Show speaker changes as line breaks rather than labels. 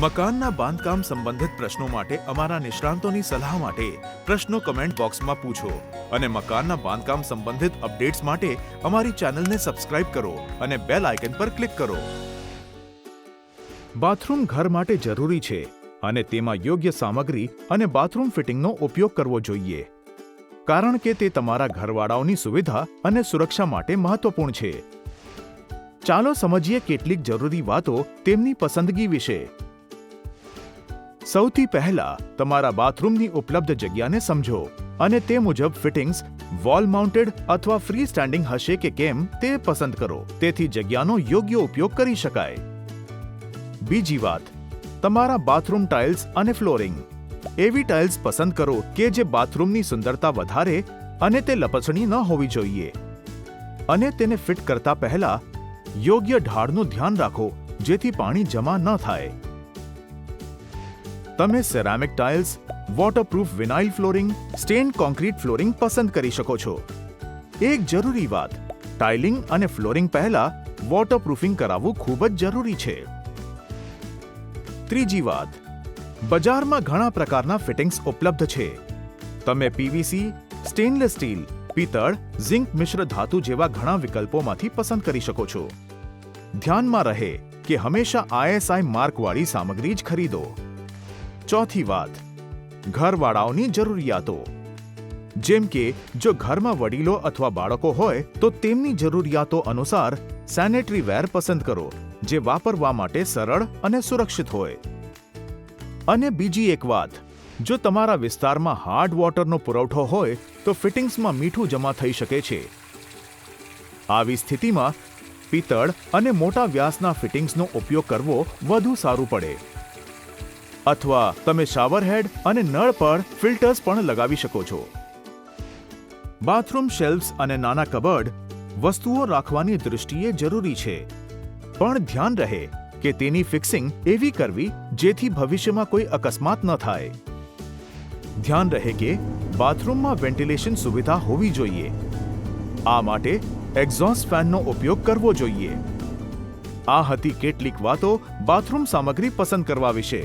મકાનના બાંધકામ સંબંધિત પ્રશ્નો માટે અમારા નિષ્ણાંતોની સલાહ માટે પ્રશ્નો કમેન્ટ બોક્સમાં પૂછો અને મકાનના બાંધકામ સંબંધિત અપડેટ્સ માટે અમારી ચેનલને સબસ્ક્રાઇબ કરો અને બેલ આઇકન પર ક્લિક કરો. બાથરૂમ ઘર માટે જરૂરી છે અને તેમાં યોગ્ય સામગ્રી અને બાથરૂમ ફિટિંગનો ઉપયોગ કરવો જોઈએ. કારણ કે તે તમારા ઘરવાળાઓની સુવિધા અને સુરક્ષા માટે મહત્વપૂર્ણ છે. ચાલો સમજીએ કેટલીક જરૂરી વાતો તેમની પસંદગી વિશે. સૌથી પહેલા તમારા બાથરૂમની ઉપલબ્ધ જગ્યાને સમજો અને તે મુજબ ફિટિંગ્સ વોલ માઉન્ટેડ અથવા ફ્રી સ્ટેન્ડિંગ હશે કે કેમ તે પસંદ કરો. તેથી જગ્યાનો યોગ્ય ઉપયોગ કરી શકાય. બીજી વાત, તમારા બાથરૂમ ટાઇલ્સ અને ફ્લોરિંગ. એવી ટાઇલ્સ પસંદ કરો કે જે બાથરૂમની સુંદરતા વધારે અને તે લપસણી ન હોવી જોઈએ. અને તેને ફિટ કરતા પહેલા યોગ્ય ઢાળનું ધ્યાન રાખો, જેથી પાણી જમા ન થાય. તમે ceramic tiles waterproof vinyl flooring stain concrete flooring પસંદ કરી શકો છો. એક જરૂરી વાત ટાઇલિંગ અને ફ્લોરિંગ પહેલા વોટરપ્રૂફિંગ કરાવવું ખૂબ જ જરૂરી છે. ત્રીજી વાત, બજારમાં ઘણા પ્રકારના ફિટિંગ્સ ઉપલબ્ધ છે. તમે પીવીસી સ્ટેનલેસ સ્ટીલ પિત્તળ ઝિંક મિશ્ર ધાતુ જેવા ઘણા વિકલ્પોમાંથી પસંદ કરી શકો છો. ધ્યાનમાં રહે કે હંમેશા આઈએસઆઈ માર્કવાળી સામગ્રી જ ખરીદો. ચોથી વાત, ઘરવાળાઓની જરૂરિયાતો. જેમ કે, જો ઘરમાં વડીલો અથવા બાળકો હોય, તો તેમની જરૂરિયાતો અનુસાર સેનેટરી વેર પસંદ કરો, જે વાપરવા માટે સરળ અને સુરક્ષિત હોય. અને બીજી એક વાત, જો તમારા વિસ્તારમાં હાર્ડ વોટરનો પુરવઠો હોય, તો ફિટિંગ્સમાં મીઠું જમા થઈ શકે છે. આવી સ્થિતિમાં પિત્તળ અને મોટા વ્યાસના ફિટિંગ્સનો ઉપયોગ કરવો વધુ સારું પડે. અથવા તમે શાવર હેડ અને નળ પર ફિલ્ટર્સ પણ લગાવી શકો છો. બાથરૂમ શેલ્ફ્સ અને નાના કબર્ડ વસ્તુઓ રાખવાની દૃષ્ટિએ જરૂરી છે. પણ ધ્યાન રહે કે તેની ફિક્સિંગ એવી કરવી જેથી ભવિષ્યમાં કોઈ અકસ્માત ન થાય. ધ્યાન રહે કે બાથરૂમમાં વેન્ટિલેશન સુવિધા હોવી જોઈએ. આ માટે એક્ઝોસ્ટ ફેનનો ઉપયોગ કરવો જોઈએ. આ હતી કેટલીક વાતો બાથરૂમ સામગ્રી પસંદ કરવા વિશે.